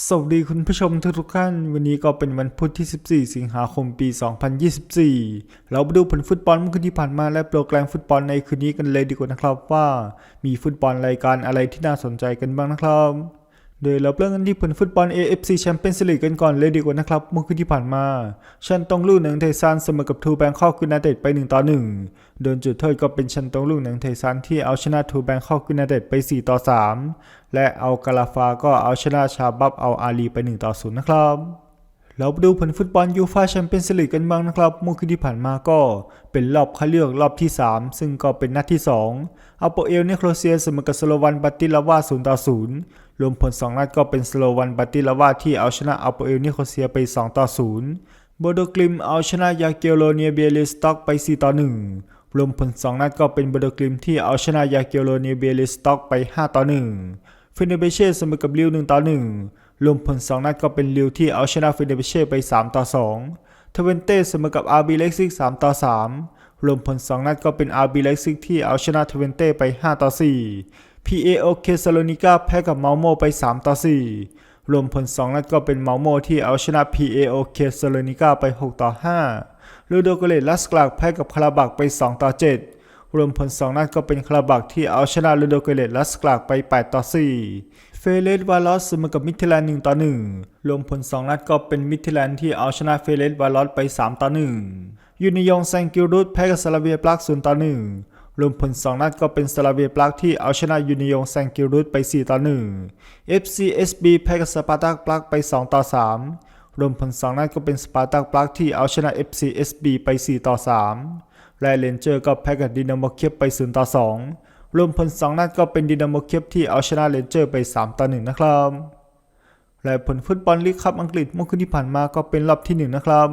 สวัสดีคุณผู้ชมทุกๆท่าน วันนี้ก็เป็นวันพุธที่ 14 สิงหาคมปี 2024 เราไปดูผลฟุตบอลเมื่อคืนที่ผ่านมาและโปรแกรมฟุตบอลในคืนนี้กันเลยดีกว่านะครับว่า มีฟุตบอลรายการอะไรที่น่าสนใจกันบ้างนะครับ โดยเราเริ่มกันที่ผลฟุตบอล AFC Champions League กันก่อนเลยดีกว่านะครับ เมื่อคืนที่ผ่านมา ชันตงลู่หนังเทซานเสมอกับทูแบงคอกยูไนเต็ดไป 1 ต่อ 1 โดนจุดโทษก็เป็นชันตงลู่หนังเทซานที่เอาชนะทูแบงคอกยูไนเต็ดไป 4 ต่อ 3 และเอากาลาฟาก็เอาชนะชาบับเอาอาลีไป 1 ต่อ 0 นะครับ เราไปดูผลฟุตบอลยูฟาแชมเปี้ยนส์ลีกกันบ้างนะครับเมื่อคืนที่ผ่านมาก็เป็นรอบคัดเลือกรอบที่ 3 ซึ่งก็เป็นนัดที่ 2อัลโปเอลเนโครเซียเสมอกับสโลวันบัตติลาวา0ต่อ0รวมผล 2 นัดก็เป็นสโลวันบัตติลาวาที่เอาชนะอัลโปเอลเนโครเซียไป2ต่อ0โบโดกลิมเอาชนะยาเกโลเนียเบเลสต็อกไป4ต่อ1รวมผล 2 นัดก็เป็นโบโดกลิมที่เอาชนะยาเกโลเนียเบเลสต็อกไป5ต่อ1ฟินเนเบเช่เสมอกับลิว1ต่อ1 รวมผล 2 นัดก็เป็นลิวที่เอาชนะฟินเนเบเช่ไป 3 ต่อ 2 ทเวนเต้เสมอกับอาร์บีเล็กซิก3ต่อ 3 รวมผล 2 นัดก็เป็นอาร์บีเล็กซิกที่เอาชนะทเวนเต้ไป 5 ต่อ4 PAOK ซาโลนิกาแพ้กับเมาโมไป 3 ต่อ 4 รวมผล 2 นัดก็เป็นเมาโมที่เอาชนะ PAOK ซาโลนิกาไป 6 ต่อ 5ลูโดโกเลตลัสกลากแพ้กับคาราบักไป 2 ต่อ 7รวมผล 2 นัดก็เป็นคาราบักที่เอาชนะลูโดโกเลตลัสกลากไป 8 ต่อ 4 เฟเลสวาลอสเสมอกับมิทิแลนด์1ต่อ1รวมผล 2 นัดก็เป็นมิทิแลนด์ที่เอาชนะเฟเลสวาลอสไป 3 ต่อ1ยูนิยองแซงกิลรุตแพ้กับซาลาเวียปลัก0ต่อ1รวมผล 2 นัดก็เป็นซาลาเวียปลักที่เอาชนะยูนิยองแซงกิลรุตไป 4 ต่อ1 FCSB แพ้กับสปาร์ตักปลักไป 2 ต่อ 3 รวมผล 2 นัดก็เป็นสปาร์ตักปลักที่เอาชนะ FCSB ไป 4 ต่อ 3 และเลนเจอร์ก็แพ้กับดินาโมเคียบไป 0 ต่อ 2 รวมผล2นัดก็เป็นดินาโมเคียบที่เอาชนะเลนเจอร์ไป 3 ต่อ 1 นะครับ และผลฟุตบอลลีกคัพอังกฤษเมื่อคืนที่ผ่านมาก็เป็นรอบที่ 1 นะครับ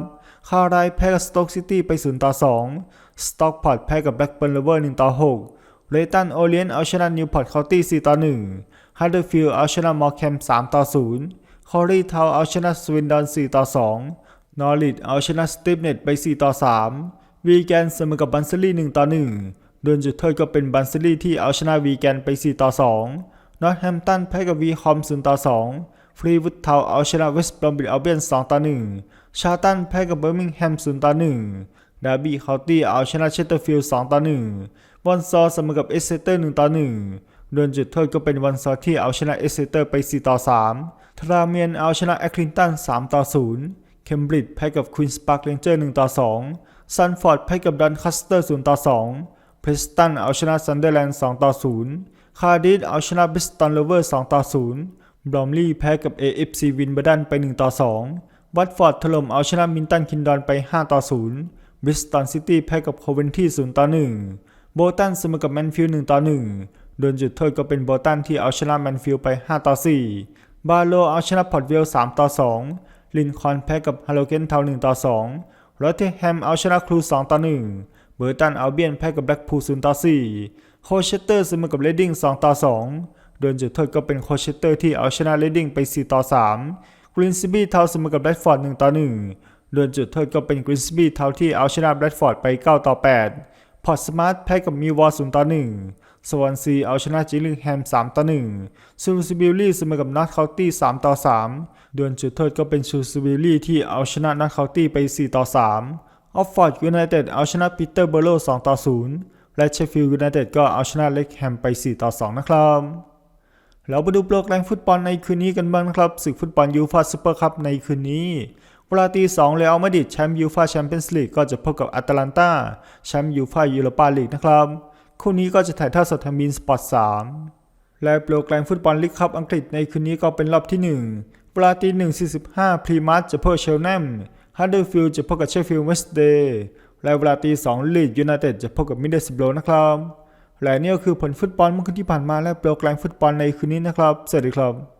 คาร์ไรแพ้กับสโต๊กซิตี้ไป 0 ต่อ 2 สต็อกพอร์ตแพ้กับแบล็กเบิร์นเลเวอร์ 1 ต่อ 6 เรตันโอเลียนเอาชนะนิวพอร์ตเคาน์ตี้ 4 ต่อ 1ฮัตเดอร์ฟิลด์เอาชนะมอร์แคม 3 ต่อ 0 คอรีทาวเอาชนะสวินดอน 4 ต่อ 2 นอริดเอาชนะสตีฟเน็ตไป 4 ต่อ 3 วีแกนเสมอกับบันเซลี่ 1 ต่อ 1 โดนจุดโทษก็เป็นบันเซลี่ที่เอาชนะวีแกนไป 4 ต่อ 2นอตแฮมตันแพ้กับวีคอม 0 ต่อ 2 ฟรีวูดทาเอาชนะเวสต์บรอมบิดอัลเบียน 2 ต่อ 1 ชาตันแพ้กับเบอร์มิงแฮม 0 ต่อ 1 ดาร์บี้เคาน์ตี้เอาชนะเชสเตอร์ฟิลด์ 2 ต่อ1บอนซอเสมอกับเอสเซเตอร์ 1 ต่อ 1 โดนจุดโทษก็เป็นวันซอที่เอาชนะเอสเซเตอร์ไป 4 ต่อ 3 ทราเมียนเอาชนะแอคลินตัน 3 ต่อ 0เคมบริดจ์แพ้กับควีนส์ปาร์คเลนเจอร์1ต่อ2ซันฟอร์ดแพ้กับดันคัสเตอร์0ต่อ2 พรสตันเอาชนะซันเดอร์แลนด์2ต่อ0คาร์ดิสเอาชนะบิสตันเลเวอร์2ต่อ0บรอมลี่แพ้กับ AFC วินเบอร์ดันไป1ต่อ2วัตฟอร์ดถล่มเอาชนะมินตันคินดอนไป5ต่อ0บริสตันซิตี้แพ้กับโคเวนที่0ต่อ1โบตันเสมอกับแมนฟิลด์1ต่อ1โดนจุดโทษก็เป็นโบตันที่เอาชนะแมนฟิลด์ไป5ต่อ4บาโลเอาชนะพอร์ตเวล3ต่อ2ลินคอนแพ้กับฮาโลเกนเทา1ต่อ2รอตเทแฮมเอาชนะครู2ต่อ1 เบอร์ตันเอาเบียนแพ้กับแบล็กพูล0ต่อ4โคเชสเตอร์เสมอกับเรดดิ้ง2ต่อ2โดนจุดโทษก็เป็นโคเชสเตอร์ที่เอาชนะเรดดิ้งไป4ต่อ3กรินสบี้เทาเสมอกับแบรดฟอร์ด1ต่อ1โดนจุดโทษก็เป็นกรินสบี้เทาที่เอาชนะแบรดฟอร์ดไป9ต่อ8พอร์ตสมาร์ทแพ้กับมิววอล0ต่อ1สวอนซีเอาชนะจิลลิงแฮม 3 ต่อ1ซูซิบิลลี่เสมอกับนอตเคาน์ตี้ 3 ต่อ3โดนจุดโทษก็เป็นซูซิบิลลี่ที่เอาชนะนอตเคาน์ตี้ไป 4 ต่อ 3 ออฟฟอร์ดยูไนเต็ดเอาชนะปีเตอร์เบโล2ต่อ 0 และเชฟฟิลด์ยูไนเต็ดก็เอาชนะเล็กแฮมไป 4 ต่อ 2 นะครับเราไปดูโปรแกรมฟุตบอลในคืนนี้กันบ้างนะครับศึกฟุตบอลยูฟาซูเปอร์คัพในคืนนี้เวลาตี2เรอัลมาดริดแชมป์ยูฟาแชมเปี้ยนส์ลีกก็จะพบกับอาตแลนตาแชมป์ยูฟายูโรปาลีกนะครับ คู่นี้ก็จะถ่ายทอดสดทางบีนสปอร์ต3และโปรแกรมฟุตบอลลีกคัพอังกฤษในคืนนี้ก็เป็นรอบที่ 1 เวลาตี1.45พรีมัสจะพบเชลแนม ฮัตเดอร์ฟิลด์จะพบกับเชฟฟิลด์เวสต์เดย์และเวลาตีสองลีดยูไนเต็ดจะพบกับมิดเดิลสโบรนะครับและนี่ก็คือผลฟุตบอลเมื่อคืนที่ผ่านมาและโปรแกรมฟุตบอลในคืนนี้นะครับ สวัสดีครับ